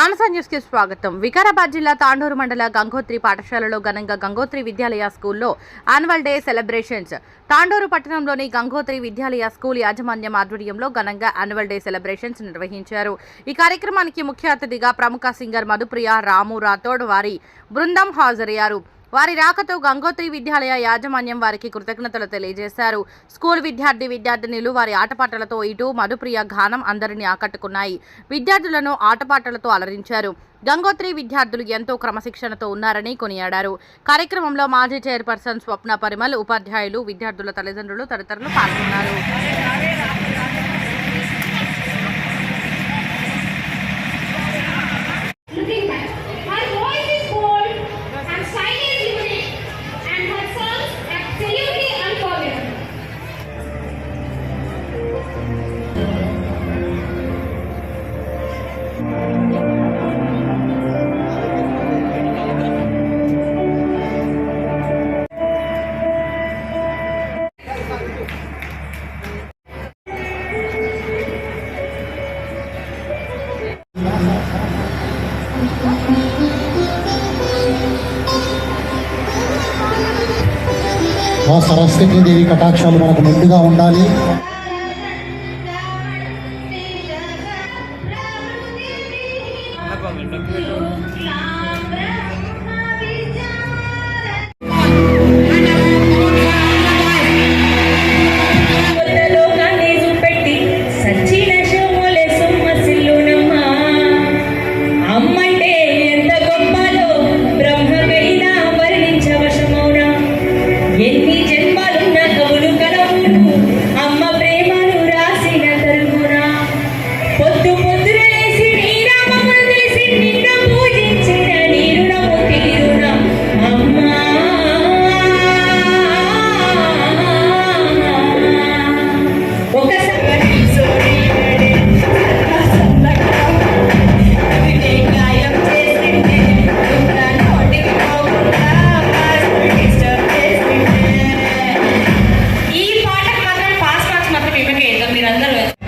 మానస న్యూస్కి స్వాగతం. వికారాబాద్ జిల్లా తాండూరు మండల గంగోత్రి పాఠశాలలో ఘనంగా గంగోత్రి విద్యాలయ స్కూల్లో యాన్యువల్ డే సెలబ్రేషన్స్. తాండూరు పట్టణంలోని గంగోత్రి విద్యాలయ స్కూల్ యాజమాన్యం ఆధ్వర్యంలో ఘనంగా యాన్యువల్ డే సెలబ్రేషన్స్ నిర్వహించారు. ఈ కార్యక్రమానికి ముఖ్య అతిథిగా ప్రముఖ సింగర్ మధుప్రియ రాము రాథోడ్ వారి బృందం హాజరయ్యారు. వారి రాకతో గంగోత్రి విద్యాలయ యాజమాన్యం వారికి కృతజ్ఞతలు తెలియజేశారు. స్కూల్ విద్యార్థి విద్యార్థినిలు వారి ఆటపాటలతో ఇటు మధుప్రియ గానం అందరినీ ఆకట్టుకున్నాయి. విద్యార్థులను ఆటపాటలతో అలరించారు. గంగోత్రి విద్యార్థులు ఎంతో క్రమశిక్షణతో ఉన్నారని కొనియాడారు. కార్యక్రమంలో మాజీ చైర్పర్సన్ స్వప్న పరిమల్ ఉపాధ్యాయులు విద్యార్థుల తల్లిదండ్రులు తదితరులు పాల్గొన్నారు. ఆ సరస్వతి దేవి కటాక్షాలు మనకు ముందుగా ఉండాలి. 那个